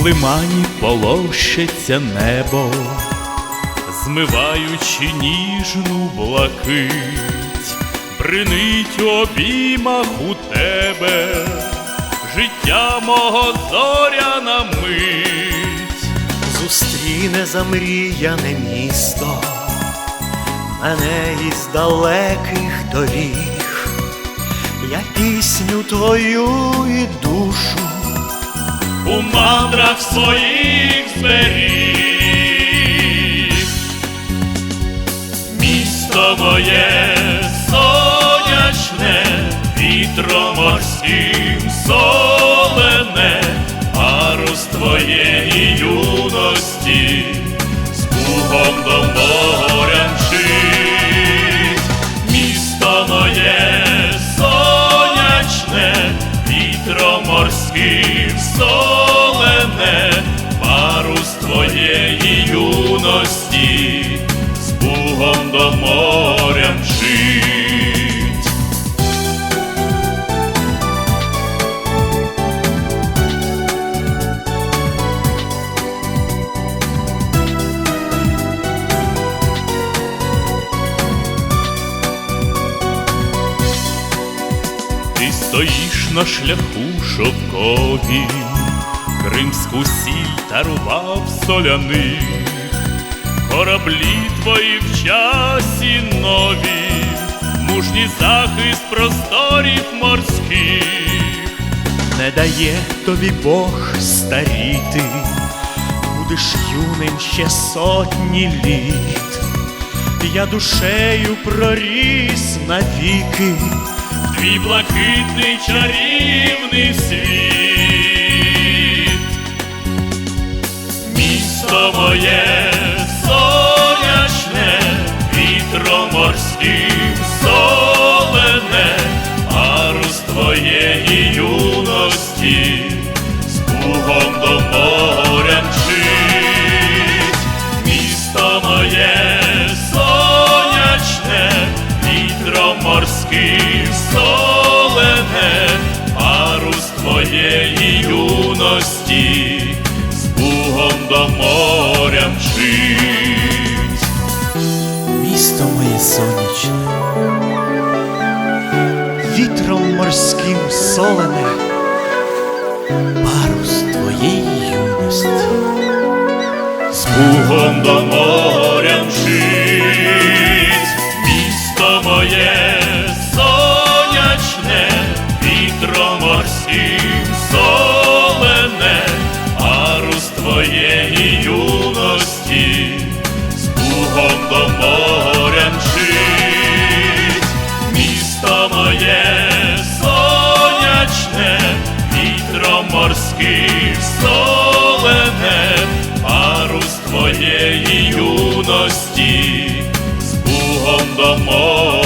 лимані полощеться небо, змиваючи ніжну блакить, бринить у обіймах у тебе, життя мого зоряна мить. Зустріне замріяне місто, мене із далеких доріг, я пісню твою і душу у мандрах своїх зберіг. Місто моє сонячне, вітром морським солене, парус твоєї стоїш на шляху шовковім, кримську сіль тарував соляних, кораблі твої в часі нові, мужній захист просторів морських, не дає тобі Бог старіти, будеш юним ще сотні літ. Я душею проріс навіки, твій блакитний чарівний світ, місто моє сонячне, вітром морським солене, парус твоєї юності, з Богом до моря мчить, місто моє сонячне, моря мчить. місто моє сонячне, вітром морським солене, парус твоєї юності. з Богом до моря мчить, місто моє морським солене, парус твоєї юності, з Богом до моря